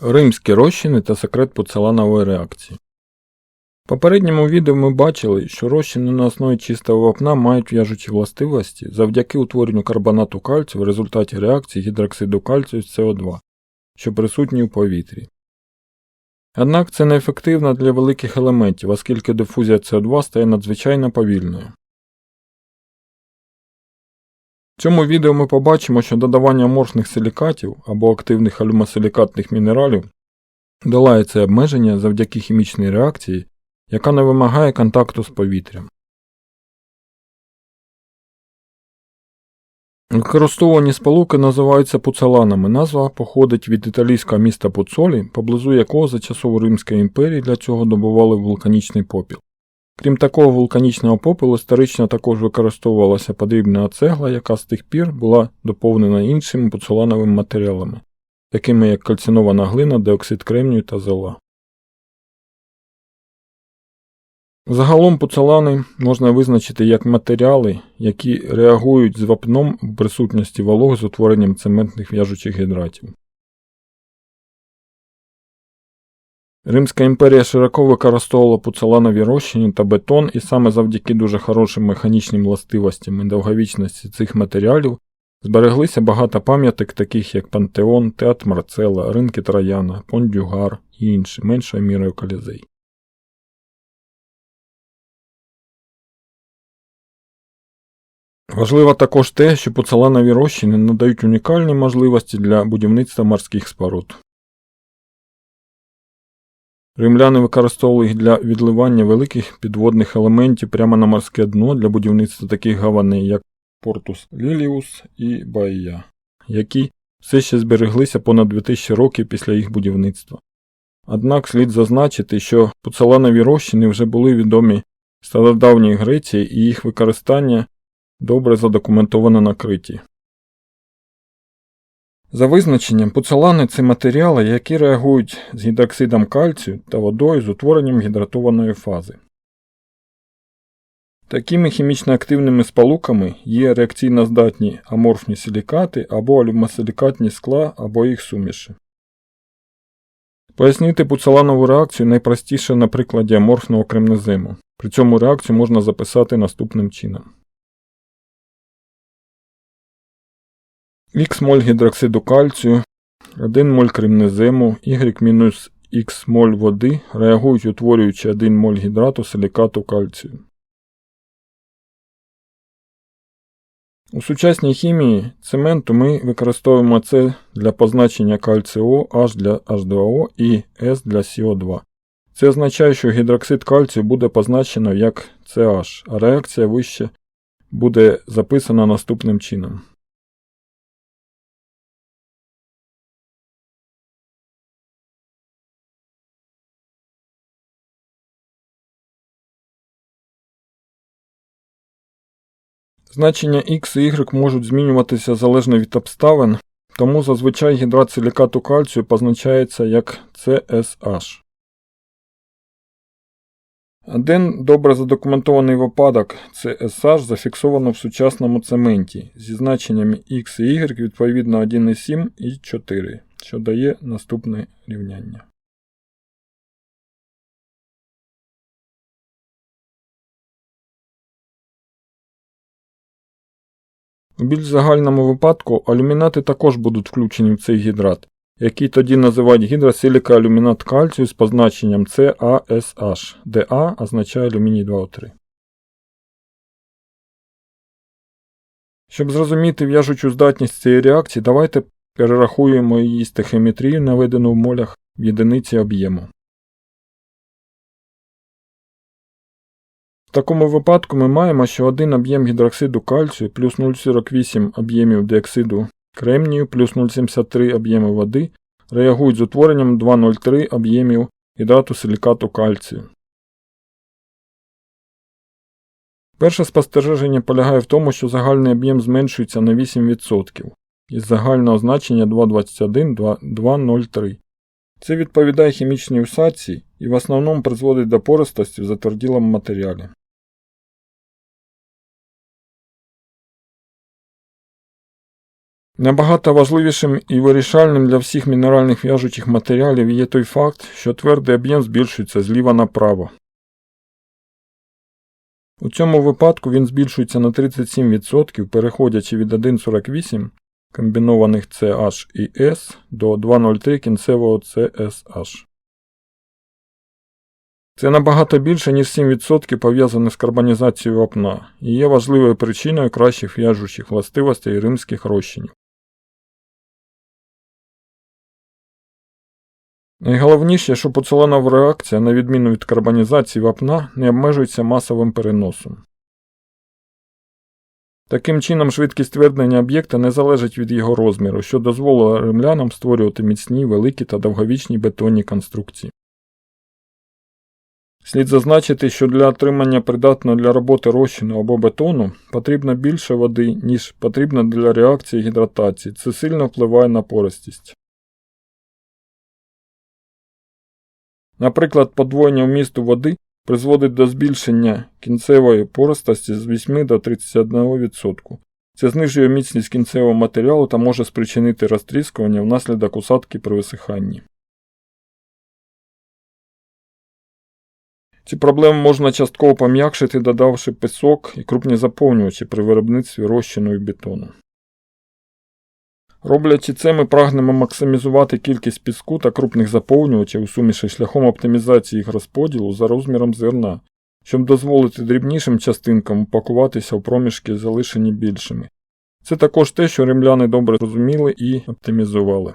Римські розчини та секрет поцеланової реакції. В попередньому відео ми бачили, що розчини на основі чистого вапна мають в'яжучі властивості завдяки утворенню карбонату кальцію в результаті реакції гідроксиду кальцію з СО2, що присутні у повітрі. Однак це неефективно для великих елементів, оскільки дифузія СО2 стає надзвичайно повільною. В цьому відео ми побачимо, що додавання аморфних силікатів або активних алюмосилікатних мінералів долає це обмеження завдяки хімічній реакції, яка не вимагає контакту з повітрям. Використовувані сполуки називаються пуцеланами. Назва походить від італійського міста Пуцолі, поблизу якого за часов Римської імперії для цього добували вулканічний попіл. Крім такого вулканічного попелу, історично також використовувалася подрібна цегла, яка з тих пір була доповнена іншими поцелановими матеріалами, такими як кальцинована глина, диоксид кремнію та зола. Загалом поцелани можна визначити як матеріали, які реагують з вапном в присутності вологи з утворенням цементних в'яжучих гідратів. Римська імперія широко використовувала поцеланові розчини та бетон, і саме завдяки дуже хорошим механічним властивостям і довговічності цих матеріалів збереглися багато пам'яток, таких як Пантеон, Театр Марцела, ринки Трояна, Пондюгар і інші, меншою мірою колізей. Важливо також те, що поцеланові розчини надають унікальні можливості для будівництва морських споруд. Римляни використовували їх для відливання великих підводних елементів прямо на морське дно для будівництва таких гаваней, як Портус Ліліус і Баїя, які все ще збереглися понад 2000 років після їх будівництва. Однак слід зазначити, що поцеланові розчини вже були відомі стародавній Греції і їх використання добре задокументовано на Криті. За визначенням, поцелани це матеріали, які реагують з гідроксидом кальцію та водою з утворенням гідратованої фази. Такими хімічно активними сполуками є реакційно здатні аморфні силікати або алюмосилікатні скла або їх суміші. Пояснити пуцеланову реакцію найпростіше на прикладі аморфного кремнезему. При цьому реакцію можна записати наступним чином. Х моль гідроксиду кальцію, 1 моль кремнезему, Y мінус Х моль води реагують, утворюючи 1 моль гідрату силікату кальцію. У сучасній хімії цементу ми використовуємо С для позначення кальціо, H для H2O і S для CO2. Це означає, що гідроксид кальцію буде позначено як CH, а реакція вище буде записана наступним чином. Значення X і Y можуть змінюватися залежно від обставин, тому зазвичай гідрат силікату кальцію позначається як CSH. Один добре задокументований випадок CSH зафіксовано в сучасному цементі зі значеннями X і Y відповідно 1,7 і 4, що дає наступне рівняння. У більш загальному випадку алюмінати також будуть включені в цей гідрат, який тоді називають гідросиліка алюмінат кальцію з позначенням CaSH, де А означає алюміній 2O3. Щоб зрозуміти в'яжучу здатність цієї реакції, давайте перерахуємо її стихіметрію, наведену в молях в єдиниці об'єму. В такому випадку ми маємо, що один об'єм гідроксиду кальцію плюс 0,48 об'ємів диоксиду кремнію плюс 0,73 об'єми води реагують з утворенням 2,03 об'ємів гідрату силікату кальцію. Перше спостереження полягає в тому, що загальний об'єм зменшується на 8% із загального значення 2,21-2,03. Це відповідає хімічній усадці і в основному призводить до пористості в затверділому матеріалі. Набагато важливішим і вирішальним для всіх мінеральних в'яжучих матеріалів є той факт, що твердий об'єм збільшується зліва направо. У цьому випадку він збільшується на 37%, переходячи від 1,48 комбінованих CH і S до 2,03 кінцевого CSH. Це набагато більше, ніж 7% пов'язане з карбонізацією вапна і є важливою причиною кращих в'яжучих властивостей римських розчинів. Найголовніше, що поцеланова реакція, на відміну від карбонізації вапна, не обмежується масовим переносом. Таким чином, швидкість тверднення об'єкта не залежить від його розміру, що дозволило римлянам створювати міцні, великі та довговічні бетонні конструкції. Слід зазначити, що для отримання придатного для роботи розчину або бетону потрібно більше води, ніж потрібно для реакції гідратації. Це сильно впливає на пористість. Наприклад, подвоєння вмісту води призводить до збільшення кінцевої пористості з 8 до 31%. Це знижує міцність кінцевого матеріалу та може спричинити розтріскування внаслідок усадки при висиханні. Ці проблеми можна частково пом'якшити, додавши пісок і крупні заповнювачі при виробництві розчину і бетону. Роблячи це, ми прагнемо максимізувати кількість піску та крупних заповнювачів у суміші шляхом оптимізації їх розподілу за розміром зерна, щоб дозволити дрібнішим частинкам упакуватися в проміжки, залишені більшими. Це також те, що римляни добре розуміли і оптимізували.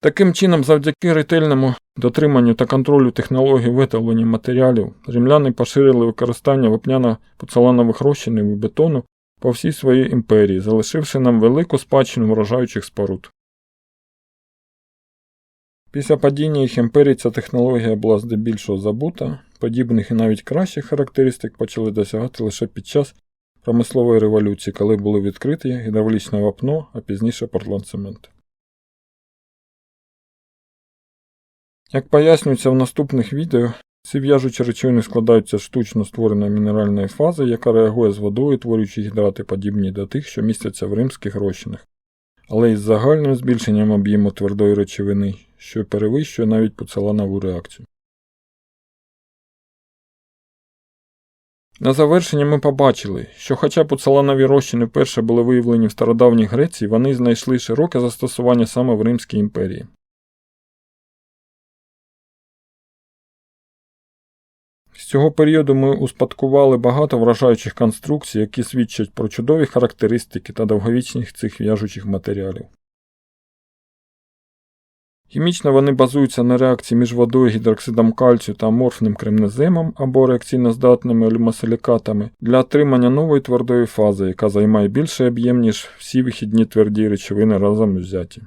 Таким чином, завдяки ретельному дотриманню та контролю технологій виготовлення матеріалів, римляни поширили використання вапняно-поцеланових розчинів і бетону по всій своїй імперії, залишивши нам велику спадщину вражаючих споруд. Після падіння їх імперії ця технологія була здебільшого забута, подібних і навіть кращих характеристик почали досягати лише під час промислової революції, коли були відкриті гідравлічне вапно, а пізніше портландцемент. Як пояснюється в наступних відео, ці в'яжучі речовини складаються з штучно створеної мінеральної фази, яка реагує з водою, творюючи гідрати подібні до тих, що містяться в римських розчинах, але із загальним збільшенням об'єму твердої речовини, що перевищує навіть поцеланову реакцію. На завершення ми побачили, що хоча поцеланові розчини вперше були виявлені в стародавній Греції, вони знайшли широке застосування саме в Римській імперії. З цього періоду ми успадкували багато вражаючих конструкцій, які свідчать про чудові характеристики та довговічність цих в'яжучих матеріалів. Хімічно вони базуються на реакції між водою, гідроксидом кальцію та аморфним кремнеземом або реакційно здатними олімосилікатами для отримання нової твердої фази, яка займає більший об'єм, ніж всі вихідні тверді речовини разом взяті.